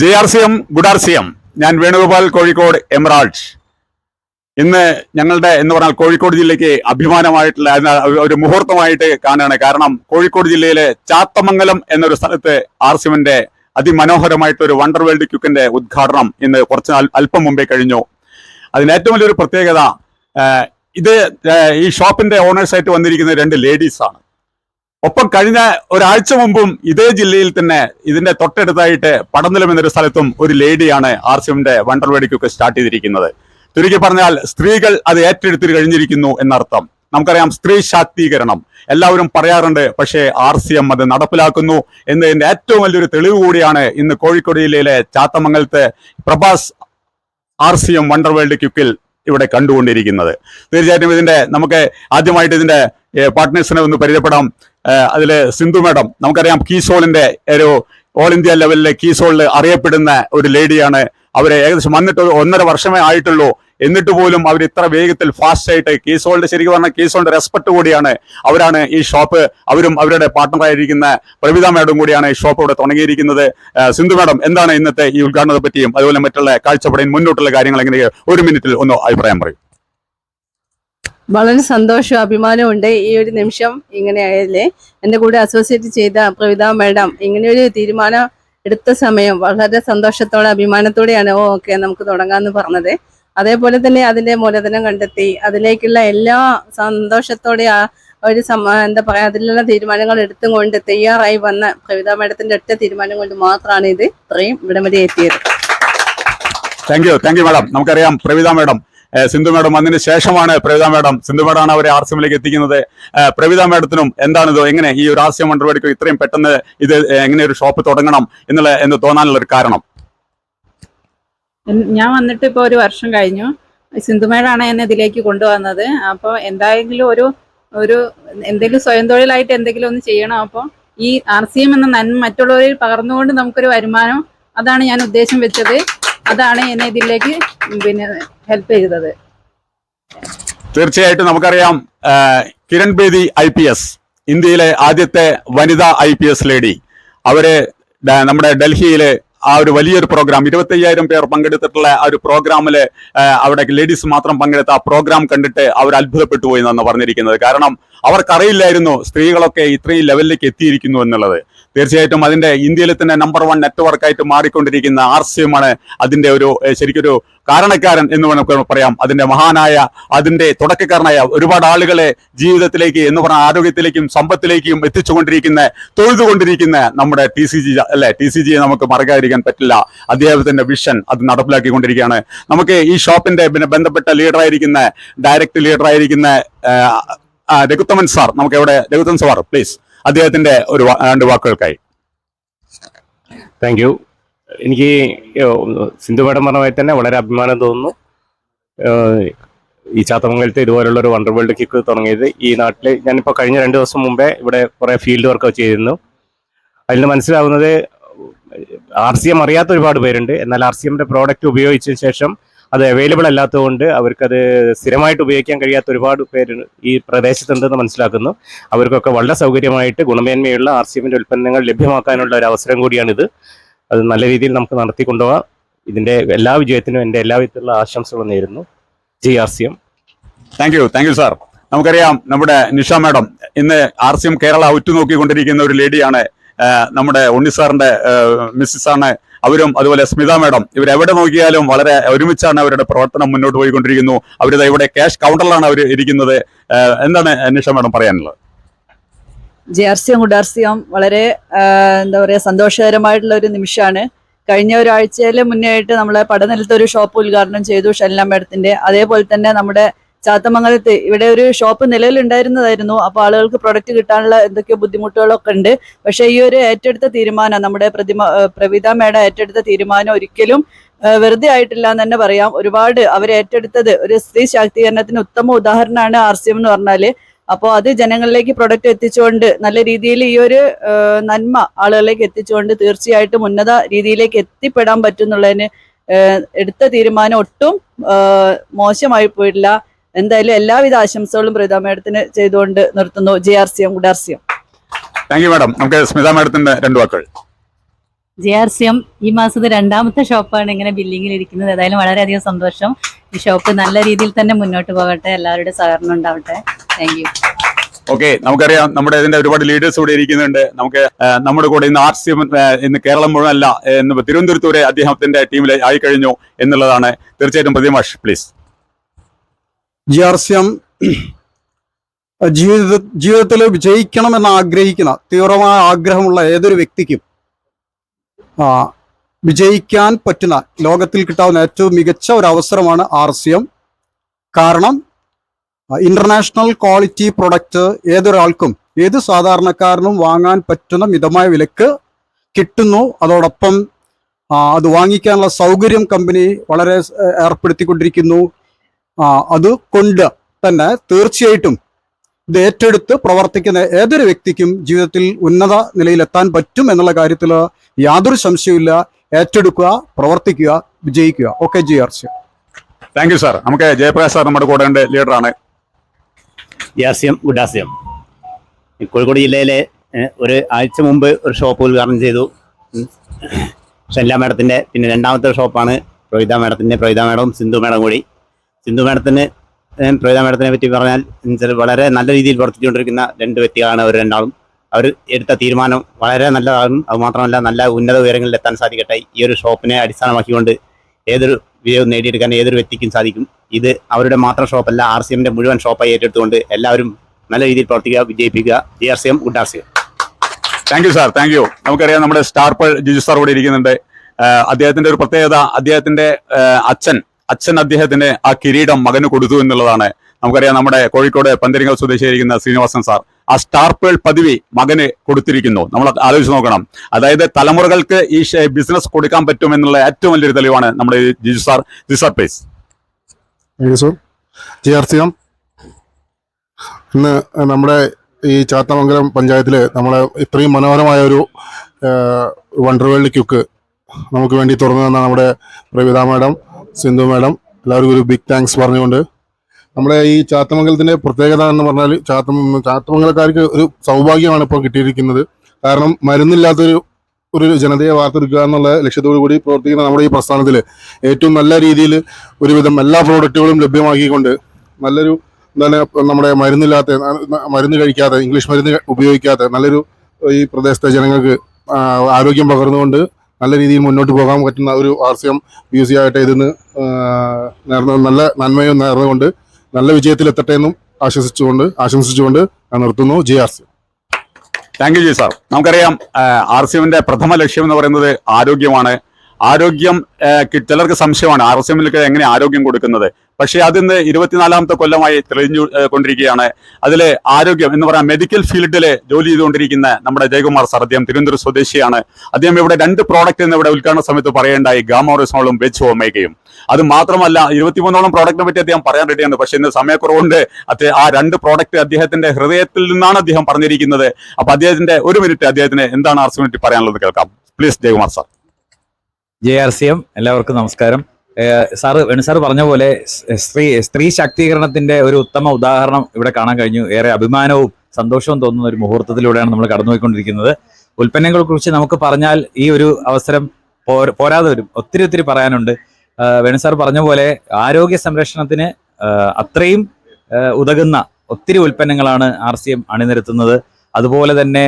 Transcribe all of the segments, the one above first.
J R C M good R C M. ഞാൻ Venugopal Kozhikode emerald. ഇന്ന് ഞങ്ങളുടെ എന്ന് പറഞ്ഞാൽ കോഴിക്കോട് ജില്ലയ്ക്ക് അഭിമാനമായിട്ടുള്ള ഒരു മുഹൂർത്തമായിട്ട് കാണുകയാണ്. കാരണം കോഴിക്കോട് ജില്ലയിലെ ചാത്തമംഗലം എന്നൊരു സ്ഥലത്ത് ആർ സി എമ്മിന്റെ അതിമനോഹരമായിട്ട് ഒരു വണ്ടർ വേൾഡ് ക്യുക്കിന്റെ ഉദ്ഘാടനം ഇന്ന് കുറച്ച് അല്പം മുമ്പേ കഴിഞ്ഞു. അതിന് ഏറ്റവും വലിയൊരു പ്രത്യേകത ഇത് ഈ ഷോപ്പിന്റെ ഓണേഴ്സായിട്ട് വന്നിരിക്കുന്ന രണ്ട് ലേഡീസ് ആണ് ഒപ്പം കഴിഞ്ഞ ഒരാഴ്ച മുമ്പും ഇതേ ജില്ലയിൽ തന്നെ ഇതിന്റെ തൊട്ടടുത്തായിട്ട് പടനിലം എന്നൊരു സ്ഥലത്തും ഒരു ലേഡിയാണ് ആർ സി എമ്മിന്റെ വണ്ടർ വേടിക്കൊക്കെ സ്റ്റാർട്ട് ചെയ്തിരിക്കുന്നത്. ചുരുക്കി പറഞ്ഞാൽ സ്ത്രീകൾ അത് ഏറ്റെടുത്തിട്ട് കഴിഞ്ഞിരിക്കുന്നു എന്നർത്ഥം. നമുക്കറിയാം സ്ത്രീ ശാക്തീകരണം. എല്ലാവരും പറയാറുണ്ട് പക്ഷേ ആർ സി എം അത് നടപ്പിലാക്കുന്നു എന്നതിന്റെ ഏറ്റവും വലിയൊരു തെളിവ് കൂടിയാണ് ഇന്ന് കോഴിക്കോട് ജില്ലയിലെ ചാത്തമംഗലത്തെ Prabhas R C M wonder world ക്യുക്കിൽ ഇവിടെ കണ്ടുകൊണ്ടിരിക്കുന്നത്. തീർച്ചയായിട്ടും ഇതിന്റെ നമുക്ക് ആദ്യമായിട്ട് ഇതിന്റെ പാർട്ട്നേഴ്സിനെ ഒന്ന് പരിചയപ്പെടാം. അതിൽ സിന്ധു മേഡം നമുക്കറിയാം കീസോളിന്റെ ഒരു ഓൾ ഇന്ത്യ ലെവലിലെ കീസോളിൽ അറിയപ്പെടുന്ന ഒരു ലേഡിയാണ്. അവരെ ഏകദേശം വന്നിട്ട് ഒന്നര വർഷമേ ആയിട്ടുള്ളൂ. എന്നിട്ട് പോലും അവർ ഇത്ര വേഗത്തിൽ ഫാസ്റ്റ് ആയിട്ട് കീസോളിന്റെ ശരിക്കും പറഞ്ഞാൽ കീസോളിന്റെ റെസ്പെക്ട് കൂടിയാണ് അവരാണ് ഈ ഷോപ്പ് അവരും അവരുടെ പാർട്ട്ണറായിരിക്കുന്ന പ്രവിത മേഡം കൂടിയാണ് ഈ ഷോപ്പ് ഇവിടെ തുടങ്ങിയിരിക്കുന്നത്. സിന്ധു മേഡം എന്താണ് ഇന്നത്തെ ഈ ഉദ്ഘാടനത്തെ പറ്റിയും അതുപോലെ മറ്റുള്ള കാഴ്ചപ്പാടിന് മുന്നോട്ടുള്ള കാര്യങ്ങൾ എങ്ങനെ ഒരു മിനിറ്റിൽ ഒന്ന് അഭിപ്രായം പറയും. വളരെ സന്തോഷവും അഭിമാനവും ഉണ്ട് ഈ ഒരു നിമിഷം ഇങ്ങനെ ആയതിലെ. എന്റെ കൂടെ അസോസിയേറ്റ് ചെയ്ത പ്രവിത മാഡം ഇങ്ങനെയൊരു തീരുമാനം എടുത്ത സമയം വളരെ സന്തോഷത്തോടെ അഭിമാനത്തോടെയാണ് ഓ ഓക്കെ നമുക്ക് തുടങ്ങാമെന്ന് പറഞ്ഞത്. അതേപോലെ തന്നെ അതിന്റെ മൂലധനം കണ്ടെത്തി. അതിലേക്കുള്ള എല്ലാ സന്തോഷത്തോടെ ആ ഒരു എന്താ പറയാ അതിലുള്ള തീരുമാനങ്ങൾ എടുത്തും കൊണ്ട് തയ്യാറായി വന്ന പ്രവിത മേഡത്തിന്റെ ഒറ്റ തീരുമാനം കൊണ്ട് മാത്രമാണ് ഇത് ഇത്രയും ഇവിടം വരെ എത്തിയത്. Thank you thank you madam നമുക്കറിയാം പ്രവിത മാഡം സിന്ധു മാഡം വന്നതിന് ശേഷമാണ് പ്രവിത മാഡം. സിന്ധു മാഡമാണ് അവരെ ആർ സി എമ്മിലേക്ക് എത്തിക്കുന്നത് പ്രവിത മാഡത്തിനും എന്താണിത്? എങ്ങനെ ഈ ഒരു ആർ സി ഇത്രയും പെട്ടെന്ന് ഇത് എങ്ങനെ ഒരു ഷോപ്പ് തുടങ്ങണം എന്നുള്ള എന്ന് തോന്നാനുള്ള ഒരു കാരണം? ഞാൻ വന്നിട്ട് ഇപ്പോൾ ഒരു വർഷം കഴിഞ്ഞു. സിന്ധുമേടാണ് എന്നെ ഇതിലേക്ക് കൊണ്ടുവന്നത്. അപ്പോൾ എന്തായെങ്കിലും ഒരു ഒരു എന്തെങ്കിലും സ്വയം തൊഴിലായിട്ട് എന്തെങ്കിലും ഒന്ന് ചെയ്യണം? അപ്പോൾ ഈ ആർ സി എം എന്ന നന്മ മറ്റുള്ളവരിൽ പകർന്നുകൊണ്ട് നമുക്കൊരു വരുമാനം അതാണ് ഞാൻ ഉദ്ദേശം വെച്ചത്. അതാണ് എന്നെ ഇതിലേക്ക് പിന്നെ ഹെൽപ്പ് ചെയ്തത്. തീർച്ചയായിട്ടും നമുക്കറിയാം Kiran Bedi I P S ഇന്ത്യയിലെ ആദ്യത്തെ വനിതാ ഐ പി എസ് ലേഡി അവർ നമ്മുടെ ഡൽഹിയിലെ ആ ഒരു വലിയൊരു പ്രോഗ്രാം ഇരുപത്തയ്യായിരം പേർ പങ്കെടുത്തിട്ടുള്ള ആ ഒരു പ്രോഗ്രാമിൽ അവിടെ ലേഡീസ് മാത്രം പങ്കെടുത്ത ആ പ്രോഗ്രാം കണ്ടിട്ട് അവർ അത്ഭുതപ്പെട്ടു പോയി എന്നാണ് പറഞ്ഞിരിക്കുന്നത്. കാരണം അവർക്കറിയില്ലായിരുന്നു സ്ത്രീകളൊക്കെ ഇത്രയും ലെവലിലേക്ക് എത്തിയിരിക്കുന്നു എന്നുള്ളത്. തീർച്ചയായിട്ടും അതിന്റെ ഇന്ത്യയിലെ തന്നെ നമ്പർ വൺ നെറ്റ്വർക്കായിട്ട് മാറിക്കൊണ്ടിരിക്കുന്ന ആർ സി എം ആണ് അതിന്റെ ഒരു ശരിക്കൊരു കാരണക്കാരൻ എന്ന് നമുക്ക് പറയാം. അതിന്റെ മഹാനായ അതിന്റെ തുടക്കക്കാരനായ ഒരുപാട് ആളുകളെ ജീവിതത്തിലേക്ക് എന്ന് പറഞ്ഞ ആരോഗ്യത്തിലേക്കും സമ്പത്തിലേക്കും എത്തിച്ചുകൊണ്ടിരിക്കുന്ന തൊഴുതുകൊണ്ടിരിക്കുന്ന നമ്മുടെ ടി സി ജി അല്ലെ ടി സി ജിയെ നമുക്ക് മറക്കാതിരിക്കാൻ പറ്റില്ല. അദ്ദേഹത്തിന്റെ വിഷൻ അത് നടപ്പിലാക്കിക്കൊണ്ടിരിക്കുകയാണ്. നമുക്ക് ഈ ഷോപ്പിന്റെ പിന്നെ ബന്ധപ്പെട്ട ലീഡറായിരിക്കുന്ന ഡയറക്ട് ലീഡറായിരിക്കുന്ന രഘുത്തമൻ സാർ നമുക്ക് എവിടെ? രഘുത്തമൻ സാർ പ്ലീസ് അദ്ദേഹത്തിന്റെ ഒരു രണ്ട് വാക്കുകൾക്കായി. താങ്ക് യു എനിക്ക് സിന്ധു മേഡം പറഞ്ഞ തന്നെ വളരെ അഭിമാനം തോന്നുന്നു. ഈ ചാത്തമംഗലത്ത് ഇതുപോലുള്ള ഒരു വണ്ടർ വേൾഡ് കിക്ക് തുടങ്ങിയത് ഈ നാട്ടിൽ ഞാനിപ്പോൾ കഴിഞ്ഞ രണ്ട് ദിവസം മുമ്പേ ഇവിടെ കുറേ ഫീൽഡ് വർക്ക് ചെയ്തിരുന്നു. അതിൽ മനസ്സിലാവുന്നത് ആർ സി എം അറിയാത്ത ഒരുപാട് പേരുണ്ട്. എന്നാൽ ആർ സി എമ്മിന്റെ പ്രോഡക്റ്റ് ഉപയോഗിച്ചതിന് ശേഷം അത് അവൈലബിൾ അല്ലാത്തതുകൊണ്ട് അവർക്കത് സ്ഥിരമായിട്ട് ഉപയോഗിക്കാൻ കഴിയാത്ത ഒരുപാട് പേര് ഈ പ്രദേശത്തുണ്ടെന്ന് മനസ്സിലാക്കുന്നു. അവർക്കൊക്കെ വളരെ സൗകര്യമായിട്ട് ഗുണമേന്മയുള്ള ആർ സി എമ്മിന്റെ ഉൽപ്പന്നങ്ങൾ ലഭ്യമാക്കാനുള്ള ഒരു അവസരം കൂടിയാണിത്. അത് നല്ല രീതിയിൽ നമുക്ക് നടത്തി കൊണ്ടുപോകാം ഇതിന്റെ എല്ലാ വിജയത്തിനും എന്റെ എല്ലാവിധത്തിലുള്ള ആശംസകളും നേരുന്നു. G R C M. Thank you thank you sir നമുക്കറിയാം നമ്മുടെ നിഷ മാഡം ഇന്ന് ആർ സി എം കേരള ഉറ്റുനോക്കിക്കൊണ്ടിരിക്കുന്ന ഒരു ലേഡിയാണ് നമ്മുടെ ഉണ്ണി സാറിന്റെ മിസ്സിസ് ആണ് അവരും അതുപോലെ സ്മിത മാഡം. ഇവർ എവിടെ നോക്കിയാലും വളരെ ഒരുമിച്ചാണ് അവരുടെ പ്രവർത്തനം മുന്നോട്ട് പോയിക്കൊണ്ടിരിക്കുന്നു. അവർ ഇവിടെ ക്യാഷ് കൗണ്ടറിലാണ് അവർ ഇരിക്കുന്നത്. എന്താണ് അന്വേഷ മാഡം പറയാനുള്ളത്? J R C M good R C M വളരെ എന്താ പറയുക സന്തോഷകരമായിട്ടുള്ള ഒരു നിമിഷമാണ്. കഴിഞ്ഞ ഒരാഴ്ചയിൽ മുന്നേ ആയിട്ട് നമ്മളെ പടനിലത്തെ ഒരു ഷോപ്പ് ഉദ്ഘാടനം ചെയ്തു ഷെല്ലാം മേഡത്തിന്റെ. അതേപോലെ തന്നെ നമ്മുടെ ചാത്തമംഗലത്ത് ഇവിടെ ഒരു ഷോപ്പ് നിലവിലുണ്ടായിരുന്നതായിരുന്നു. അപ്പോൾ ആളുകൾക്ക് പ്രൊഡക്റ്റ് കിട്ടാനുള്ള എന്തൊക്കെയോ ബുദ്ധിമുട്ടുകളൊക്കെ ഉണ്ട്. പക്ഷേ ഈ ഒരു ഏറ്റെടുത്ത തീരുമാനം നമ്മുടെ പ്രതിമ പ്രവിത മേഡം ഏറ്റെടുത്ത തീരുമാനം ഒരിക്കലും വെറുതെ ആയിട്ടില്ല എന്ന് തന്നെ പറയാം. ഒരുപാട് അവർ ഏറ്റെടുത്തത് ഒരു സ്ത്രീ ശാക്തീകരണത്തിന് ഉത്തമ ഉദാഹരണമാണ് ആർ സി എം എന്ന് പറഞ്ഞാൽ. അപ്പോൾ അത് ജനങ്ങളിലേക്ക് പ്രൊഡക്റ്റ് എത്തിച്ചുകൊണ്ട് നല്ല രീതിയിൽ ഈ ഒരു നന്മ ആളുകളിലേക്ക് എത്തിച്ചുകൊണ്ട് തീർച്ചയായിട്ടും ഉന്നത രീതിയിലേക്ക് എത്തിപ്പെടാൻ പറ്റുന്നുള്ളതിന് എടുത്ത തീരുമാനം ഒട്ടും മോശമായി പോയിട്ടില്ല. എന്തായാലും എല്ലാവിധ ആശംസകളും പ്രീത മേഡത്തിന് ചെയ്തുകൊണ്ട് നിർത്തുന്നു. J R C M good R C M. Thank you madam നമുക്ക് സ്മിത മാഡത്തിന്റെ രണ്ട് വാക്കുകൾ. ജെ ആർ സി എം ഈ മാസത്തെ രണ്ടാമത്തെ ഷോപ്പാണ് ഇങ്ങനെ ബില്ലിങ്ങിൽ ഇരിക്കുന്നത്. ഏതായാലും വളരെയധികം സന്തോഷം. ഈ ഷോപ്പ് നല്ല രീതിയിൽ തന്നെ മുന്നോട്ട് പോകട്ടെ. എല്ലാവരുടെ സഹകരണം ഉണ്ടാവട്ടെ. താങ്ക് യു ഓക്കെ നമുക്കറിയാം നമ്മുടെ ഇതിന്റെ ഒരുപാട് ലീഡേഴ്സ് ഇവിടെ ഇരിക്കുന്നുണ്ട്. നമുക്ക് നമ്മുടെ കൂടെ ഇന്ന് ആർ സി എം ഇന്ന് കേരളം മുഴുവൻ അല്ല എന്ന് തിരുവനന്തപുരത്ത് വരെ അദ്ദേഹത്തിന്റെ ടീമിൽ ആയിക്കഴിഞ്ഞു എന്നുള്ളതാണ്. തീർച്ചയായിട്ടും പ്രതിമാഷ് please G R C M ജീവിത ജീവിതത്തിൽ വിജയിക്കണമെന്ന് ആഗ്രഹിക്കുന്ന തീവ്രമായ ആഗ്രഹമുള്ള ഏതൊരു വ്യക്തിക്കും വിജയിക്കാൻ പറ്റുന്ന ലോകത്തിൽ കിട്ടാവുന്ന ഏറ്റവും മികച്ച ഒരു അവസരമാണ് ആർ സി എം. കാരണം ഇന്റർനാഷണൽ ക്വാളിറ്റി പ്രൊഡക്റ്റ് ഏതൊരാൾക്കും ഏത് സാധാരണക്കാരനും വാങ്ങാൻ പറ്റുന്ന മിതമായ വിലക്ക് കിട്ടുന്നു. അതോടൊപ്പം അത് വാങ്ങിക്കാനുള്ള സൗകര്യം കമ്പനി വളരെ ഏർപ്പെടുത്തിക്കൊണ്ടിരിക്കുന്നു. ആ, അത് കൊണ്ട് തന്നെ തീർച്ചയായിട്ടും ഇത് ഏറ്റെടുത്ത് പ്രവർത്തിക്കുന്ന ഏതൊരു വ്യക്തിക്കും ജീവിതത്തിൽ ഉന്നത നിലയിലെത്താൻ പറ്റും എന്നുള്ള കാര്യത്തിൽ യാതൊരു സംശയവുമില്ല. ഏറ്റെടുക്കുക പ്രവർത്തിക്കുക വിജയിക്കുക. Okay G R C. Thank you sir നമുക്ക് ജയപ്രകാശ് സാർ നമ്മുടെ കൂടെ ലീഡറാണ് യാസ്യം ഗുഡാസ്യം കോഴിക്കോട് ജില്ലയിലെ ഒരു ആഴ്ച മുമ്പ് ഒരു ഷോപ്പ് ഉദ്ഘാടനം ചെയ്തു. ഷെല്ല മേഡത്തിന്റെ പിന്നെ രണ്ടാമത്തെ ഷോപ്പാണ് പ്രവിത മേഡത്തിന്റെ പ്രവിത മേഡവും സിന്ധു മേഡം കൂടി. സിന്ധു മേഡത്തിന് പ്രവിത മേഡത്തിനെ പറ്റി പറഞ്ഞാൽ വളരെ നല്ല രീതിയിൽ പ്രവർത്തിച്ചുകൊണ്ടിരിക്കുന്ന രണ്ട് വ്യക്തികളാണ് അവർ രണ്ടാളും. അവർ എടുത്ത തീരുമാനം വളരെ നല്ലതാകും. അത് മാത്രമല്ല നല്ല ഉന്നത ഉയരങ്ങളിൽ എത്താൻ സാധിക്കട്ടെ. ഈ ഒരു ഷോപ്പിനെ അടിസ്ഥാനമാക്കിക്കൊണ്ട് ഏതൊരു വിജയവും നേടിയെടുക്കാൻ ഏതൊരു വ്യക്തിക്കും സാധിക്കും. ഇത് അവരുടെ മാത്രം ഷോപ്പല്ല ആർ സി എമ്മിന്റെ മുഴുവൻ ഷോപ്പായി ഏറ്റെടുത്തുകൊണ്ട് എല്ലാവരും നല്ല രീതിയിൽ പ്രവർത്തിക്കുക വിജയിപ്പിക്കുക. G R C M good R C M. Thank you sir thank you നമുക്കറിയാം നമ്മുടെ സ്റ്റാർ ജിജു സാർ ഇവിടെ ഇരിക്കുന്നുണ്ട്. അദ്ദേഹത്തിന്റെ ഒരു പ്രത്യേകത അദ്ദേഹത്തിന്റെ അച്ഛൻ അച്ഛൻ അദ്ദേഹത്തിന് ആ കിരീടം മകന് കൊടുത്തു എന്നുള്ളതാണ്. നമുക്കറിയാം നമ്മുടെ കോഴിക്കോട് പന്തരിങ്ങൽ സ്വദേശിയായിരിക്കുന്ന ശ്രീനിവാസൻ സാർ ആ സ്റ്റാർ പേൾ പദവി മകന് കൊടുത്തിരിക്കുന്നു. നമ്മൾ ആലോചിച്ച് നോക്കണം. അതായത് തലമുറകൾക്ക് ഈ ബിസിനസ് കൊടുക്കാൻ പറ്റും എന്നുള്ള ഏറ്റവും വലിയൊരു തെളിവാണ് നമ്മുടെ Jiju sir. Jiju sir please ഇന്ന് നമ്മുടെ ഈ ചാത്തമംഗലം പഞ്ചായത്തിൽ നമ്മളെ ഇത്രയും മനോഹരമായ ഒരു വണ്ടർ വേൾഡ് ക്യുക്ക് നമുക്ക് വേണ്ടി തുറന്നു തന്ന നമ്മുടെ പ്രവിത മാഡം സിന്ധു മാഡം എല്ലാവർക്കും ഒരു ബിഗ് താങ്ക്സ് പറഞ്ഞുകൊണ്ട്. നമ്മുടെ ഈ ചാത്തമംഗലത്തിന്റെ പ്രത്യേകത എന്ന് പറഞ്ഞാൽ ചാത്ത ചാത്തമംഗലക്കാർക്ക് ഒരു സൗഭാഗ്യമാണ് ഇപ്പോൾ കിട്ടിയിരിക്കുന്നത്. കാരണം മരുന്നില്ലാത്തൊരു ഒരു ജനതയെ വാർത്തെടുക്കുക എന്നുള്ള ലക്ഷ്യത്തോടു കൂടി പ്രവർത്തിക്കുന്ന നമ്മുടെ ഈ പ്രസ്ഥാനത്തിൽ ഏറ്റവും നല്ല രീതിയിൽ ഒരുവിധം എല്ലാ പ്രോഡക്റ്റുകളും ലഭ്യമാക്കിക്കൊണ്ട് നല്ലൊരു എന്താണ് നമ്മുടെ മരുന്നില്ലാത്ത മരുന്ന് കഴിക്കാതെ ഇംഗ്ലീഷ് മരുന്ന് ഉപയോഗിക്കാതെ നല്ലൊരു ഈ പ്രദേശത്തെ ജനങ്ങൾക്ക് ആരോഗ്യം പകർന്നുകൊണ്ട് നല്ല രീതിയിൽ മുന്നോട്ട് പോകാൻ പറ്റുന്ന ഒരു R C M P U C ആയിട്ട് ഇതിന് നേർന്ന നല്ല നന്മയും നേർന്നുകൊണ്ട് നല്ല വിജയത്തിലെത്തട്ടെ എന്നും ആശംസിച്ചുകൊണ്ട് ഞാൻ നിർത്തുന്നു. J R C thank you G sir. നമുക്കറിയാം ആർ സി എമ്മിന്റെ പ്രഥമ ലക്ഷ്യം എന്ന് പറയുന്നത് ആരോഗ്യമാണ്. ആരോഗ്യം ചിലർക്ക് സംശയമാണ് ആർ സി എമ്മിലേക്ക് എങ്ങനെ ആരോഗ്യം കൊടുക്കുന്നത്. പക്ഷേ അതിന്ന് ഇരുപത്തിനാലാമത്തെ കൊല്ലമായി തെളിഞ്ഞു കൊണ്ടിരിക്കുകയാണ്. അതിലെ ആരോഗ്യം എന്ന് പറയാൻ മെഡിക്കൽ ഫീൽഡിൽ ജോലി ചെയ്തുകൊണ്ടിരിക്കുന്ന നമ്മുടെ ജയകുമാർ സാർ അദ്ദേഹം തിരുവനന്തപുരം സ്വദേശിയാണ്. അദ്ദേഹം ഇവിടെ രണ്ട് പ്രോഡക്റ്റ് എന്ന് ഇവിടെ ഉദ്ഘാടന സമയത്ത് പറയേണ്ടായി ഗാമോറിസോളും വെച്ച് ഓമേക്കയും അത് മാത്രമല്ല ഇരുപത്തിമൂന്നോളം പ്രോഡക്റ്റിനെ പറ്റി അദ്ദേഹം പറയാൻ റെഡിയാണ് പക്ഷേ ഇന്ന് സമയക്കുറവുണ്ട്. അദ്ദേഹം ആ രണ്ട് പ്രോഡക്റ്റ് അദ്ദേഹത്തിന്റെ ഹൃദയത്തിൽ നിന്നാണ് അദ്ദേഹം പറഞ്ഞിരിക്കുന്നത്. അപ്പൊ അദ്ദേഹത്തിന്റെ ഒരു മിനിറ്റ് അദ്ദേഹത്തിന് എന്താണ് ആർ സി പറ്റി പറയാനുള്ളത് കേൾക്കാം. Please Jayakumar sir. J R C M എല്ലാവർക്കും നമസ്കാരം. സാറ് വേണു സാറ് പറഞ്ഞ പോലെ സ്ത്രീ സ്ത്രീ ശാക്തീകരണത്തിന്റെ ഒരു ഉത്തമ ഉദാഹരണം ഇവിടെ കാണാൻ കഴിഞ്ഞു. ഏറെ അഭിമാനവും സന്തോഷവും തോന്നുന്ന ഒരു മുഹൂർത്തത്തിലൂടെയാണ് നമ്മൾ കടന്നുപോയിക്കൊണ്ടിരിക്കുന്നത്. ഉൽപ്പന്നങ്ങളെ കുറിച്ച് നമുക്ക് പറഞ്ഞാൽ ഈ ഒരു അവസരം പോരാതെ വരും. ഒത്തിരി ഒത്തിരി പറയാനുണ്ട്. വേണു സാർ പറഞ്ഞ പോലെ ആരോഗ്യ സംരക്ഷണത്തിന് അത്രയും ഉതകുന്ന ഒത്തിരി ഉൽപ്പന്നങ്ങളാണ് ആർ സി എം അണിനിരത്തുന്നത്. അതുപോലെ തന്നെ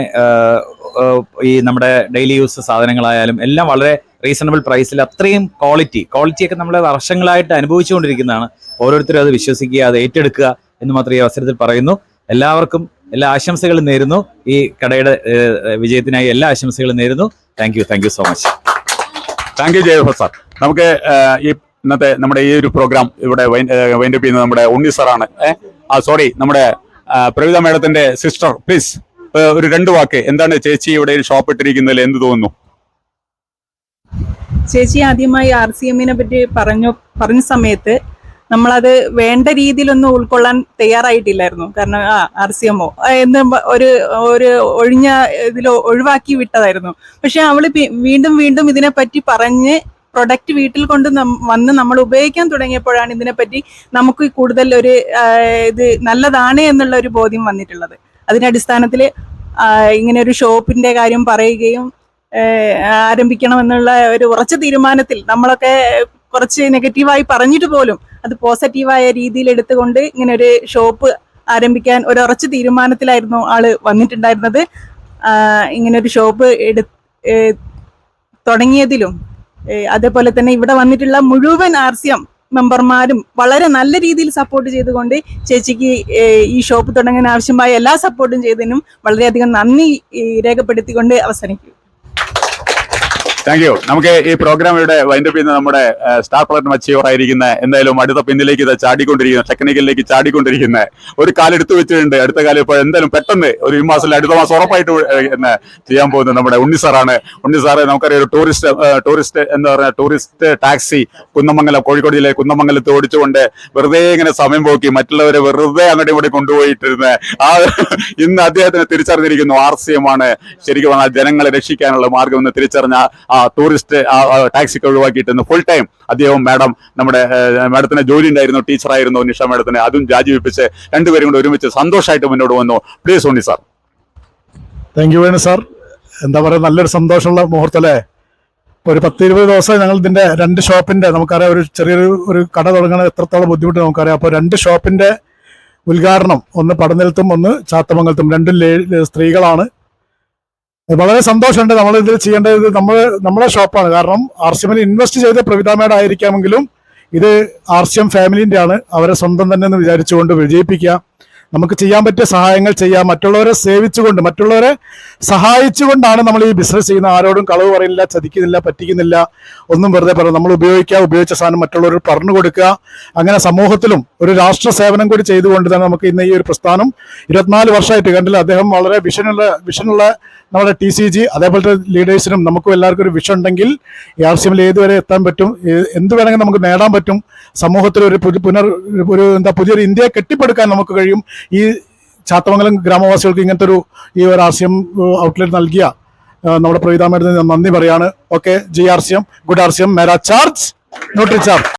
ഈ നമ്മുടെ ഡെയിലി യൂസ് സാധനങ്ങളായാലും എല്ലാം വളരെ റീസണബിൾ പ്രൈസിൽ അത്രയും ക്വാളിറ്റി ക്വാളിറ്റിയൊക്കെ നമ്മൾ വർഷങ്ങളായിട്ട് അനുഭവിച്ചുകൊണ്ടിരിക്കുന്നതാണ്. ഓരോരുത്തരും അത് വിശ്വസിക്കുക അത് ഏറ്റെടുക്കുക എന്ന് മാത്രം ഈ അവസരത്തിൽ പറയുന്നു. എല്ലാവർക്കും എല്ലാ ആശംസകളും നേരുന്നു. ഈ കടയുടെ വിജയത്തിനായി എല്ലാ ആശംസകളും നേരുന്നു. Thank you thank you so much thank you Jayakumar sir നമുക്ക് ഈ ഇന്നത്തെ നമ്മുടെ ഈ ഒരു പ്രോഗ്രാം ഇവിടെ വൈൻഡപ്പ് ചെയ്യുന്നത് നമ്മുടെ ഉണ്ണി സാറാണ്? ആ സോറി നമ്മുടെ പ്രവിത മേഡത്തിന്റെ സിസ്റ്റർ പ്ലീസ് ഒരു രണ്ട് വാക്ക്. എന്താണ് ചേച്ചി ഇവിടെ ഷോപ്പ് ഇട്ടിരിക്കുന്നതിൽ എന്ത് തോന്നുന്നു? ചേച്ചി ആദ്യമായി ആർ സി എമ്മിനെ പറ്റി പറഞ്ഞു പറഞ്ഞ സമയത്ത് നമ്മളത് വേണ്ട രീതിയിലൊന്നും ഉൾക്കൊള്ളാൻ തയ്യാറായിട്ടില്ലായിരുന്നു. കാരണം ആ ആർ സി എമ്മോ. എന്ന് ഒരു ഒരു ഒഴിഞ്ഞ ഇതിൽ ഒഴിവാക്കി വിട്ടതായിരുന്നു. പക്ഷെ അവൾ വീണ്ടും വീണ്ടും ഇതിനെപ്പറ്റി പറഞ്ഞ് പ്രൊഡക്റ്റ് വീട്ടിൽ കൊണ്ട് വന്ന് നമ്മൾ ഉപയോഗിക്കാൻ തുടങ്ങിയപ്പോഴാണ് ഇതിനെപ്പറ്റി നമുക്ക് കൂടുതൽ ഒരു ഇത് നല്ലതാണ് എന്നുള്ള ഒരു ബോധ്യം വന്നിട്ടുള്ളത്. അതിന്റെ അടിസ്ഥാനത്തിൽ ഇങ്ങനെ ഒരു ഷോപ്പിന്റെ കാര്യം പറയുകയും ആരംഭിക്കണമെന്നുള്ള ഒരു ഉറച്ച തീരുമാനത്തിൽ നമ്മളൊക്കെ കുറച്ച് നെഗറ്റീവായി പറഞ്ഞിട്ട് പോലും അത് പോസിറ്റീവായ രീതിയിൽ എടുത്തുകൊണ്ട് ഇങ്ങനെ ഒരു ഷോപ്പ് ആരംഭിക്കാൻ ഒരു ഉറച്ച തീരുമാനത്തിലായിരുന്നു ആൾ വന്നിട്ടുണ്ടായിരുന്നത്. ഇങ്ങനെ ഒരു ഷോപ്പ് എടു തുടങ്ങിയതിലും അതേപോലെ തന്നെ ഇവിടെ വന്നിട്ടുള്ള മുഴുവൻ ആർ സി എം മെമ്പർമാരും വളരെ നല്ല രീതിയിൽ സപ്പോർട്ട് ചെയ്തുകൊണ്ട് ചേച്ചിക്ക് ഈ ഷോപ്പ് തുടങ്ങാൻ ആവശ്യമായ എല്ലാ സപ്പോർട്ടും ചെയ്തതിനും വളരെയധികം നന്ദി രേഖപ്പെടുത്തിക്കൊണ്ട് അവസാനിക്കും താങ്ക് യു നമുക്ക് ഈ പ്രോഗ്രാം ഇവിടെ വൈൻഡപ്പ് ചെയ്യുന്ന നമ്മുടെ സ്റ്റാർ പ്ലാറ്റ് മച്ചിയോറായിരിക്കുന്ന എന്തായാലും അടുത്ത പിന്നിലേക്ക് ഇത് ചാടിക്കൊണ്ടിരിക്കുന്ന ടെക്നിക്കലിലേക്ക് ചാടിക്കൊണ്ടിരിക്കുന്ന ഒരു കാലെടുത്ത് വെച്ചിട്ടുണ്ട്. അടുത്ത കാലം ഇപ്പോൾ എന്തായാലും പെട്ടെന്ന് ഒരു ഈ മാസം അടുത്ത മാസം ഉറപ്പായിട്ട് ചെയ്യാൻ പോകുന്നത് നമ്മുടെ ഉണ്ണി സാറാണ്. ഉണ്ണി സാറ് നമുക്കറിയാം ഒരു ടൂറിസ്റ്റ് ടൂറിസ്റ്റ് എന്താ പറയുക ടൂറിസ്റ്റ് ടാക്സി കുന്നമംഗലം കോഴിക്കോട് ജില്ലയിൽ കുന്നമംഗലത്ത് ഓടിച്ചുകൊണ്ട് വെറുതെ ഇങ്ങനെ സമയം പോക്കി മറ്റുള്ളവരെ വെറുതെ അങ്ങോട്ടും ഇങ്ങോട്ടും കൊണ്ടുപോയിട്ടിരുന്ന് ആ ഇന്ന് അദ്ദേഹത്തിന് തിരിച്ചറിഞ്ഞിരിക്കുന്നു ആർ സി എം ആണ്. ശരിക്കും പറഞ്ഞാൽ ജനങ്ങളെ രക്ഷിക്കാനുള്ള മാർഗം എന്ന് തിരിച്ചറിഞ്ഞ ആ ടൂറിസ്റ്റ് ആ ടാക്സിക്ക് ഒഴിവാക്കിയിട്ടെന്ന് ഫുൾ ടൈം അദ്ദേഹം മാഡം നമ്മുടെ മാഡത്തിന് ജോലി ഉണ്ടായിരുന്നു ടീച്ചറായിരുന്നു നിഷ മാഡത്തിന് അതും രാജിവെപ്പിച്ച് രണ്ടുപേരും കൂടെ ഒരുമിച്ച് സന്തോഷമായിട്ട് മുന്നോട്ട് വന്നു. Please Unni sir thank you Venu sir എന്താ പറയുക നല്ലൊരു സന്തോഷമുള്ള മുഹൂർത്തല്ലേ ഒരു പത്ത് ഇരുപത് ദിവസം ഞങ്ങൾ ഇതിന്റെ രണ്ട് ഷോപ്പിന്റെ നമുക്കറിയാം ഒരു ചെറിയൊരു ഒരു കട തുടങ്ങണ എത്രത്തോളം ബുദ്ധിമുട്ട് നമുക്കറിയാം. അപ്പോൾ രണ്ട് ഷോപ്പിന്റെ ഉദ്ഘാടനം ഒന്ന് പടനിലത്തും ഒന്ന് ചാത്തമംഗലത്തും. രണ്ടും സ്ത്രീകളാണ്. വളരെ സന്തോഷമുണ്ട് നമ്മൾ ഇതിൽ ചെയ്യേണ്ടത് നമ്മൾ നമ്മുടെ ഷോപ്പാണ്. കാരണം ആർ സി എമ്മിൽ ഇൻവെസ്റ്റ് ചെയ്ത പ്രവിത മേഡം ആയിരിക്കാമെങ്കിലും ഇത് ആർ സി എം ഫാമിലിന്റെ ആണ് അവരെ സ്വന്തം തന്നെ എന്ന് വിചാരിച്ചുകൊണ്ട് വിജയിപ്പിക്കുക. നമുക്ക് ചെയ്യാൻ പറ്റിയ സഹായങ്ങൾ ചെയ്യാം. മറ്റുള്ളവരെ സേവിച്ചുകൊണ്ട് മറ്റുള്ളവരെ സഹായിച്ചുകൊണ്ടാണ് നമ്മൾ ഈ ബിസിനസ് ചെയ്യുന്നത്. ആരോടും കളവ് പറയില്ല ചതിക്കുന്നില്ല പറ്റിക്കുന്നില്ല ഒന്നും വെറുതെ പറയാം നമ്മൾ ഉപയോഗിക്കുക ഉപയോഗിച്ച സാധനം മറ്റുള്ളവർ പറഞ്ഞു കൊടുക്കുക. അങ്ങനെ സമൂഹത്തിലും ഒരു രാഷ്ട്ര സേവനം കൂടി ചെയ്തുകൊണ്ട് തന്നെ നമുക്ക് ഇന്ന് ഈ ഒരു പ്രസ്ഥാനം ഇരുപത്തിനാല് വർഷമായിട്ട് കണ്ടില്ല. അദ്ദേഹം വളരെ വിഷനുള്ള വിഷനുള്ള നമ്മുടെ ടി സി ജി അതേപോലത്തെ ലീഡേഴ്സിനും നമുക്കും എല്ലാവർക്കും ഒരു വിഷൻ ഉണ്ടെങ്കിൽ ഈ എമ്മിൽ ഏതുവരെ എത്താൻ പറ്റും എന്ത് വേണമെങ്കിൽ നമുക്ക് നേടാൻ പറ്റും. സമൂഹത്തിൽ ഒരു പുനർ ഒരു എന്താ പുതിയൊരു ഇന്ത്യയെ കെട്ടിപ്പടുക്കാൻ നമുക്ക് കഴിയും. ഈ ചാത്തമംഗലം ഗ്രാമവാസികൾക്ക് ഇങ്ങനത്തെ ഒരു ഈ ഒരു എം ഔട്ട്ലെറ്റ് നൽകിയ നമ്മുടെ പ്രവിതാമേടത്തിന് നന്ദി പറയാണ്. Okay G R C M good R C M Mera charge not charge.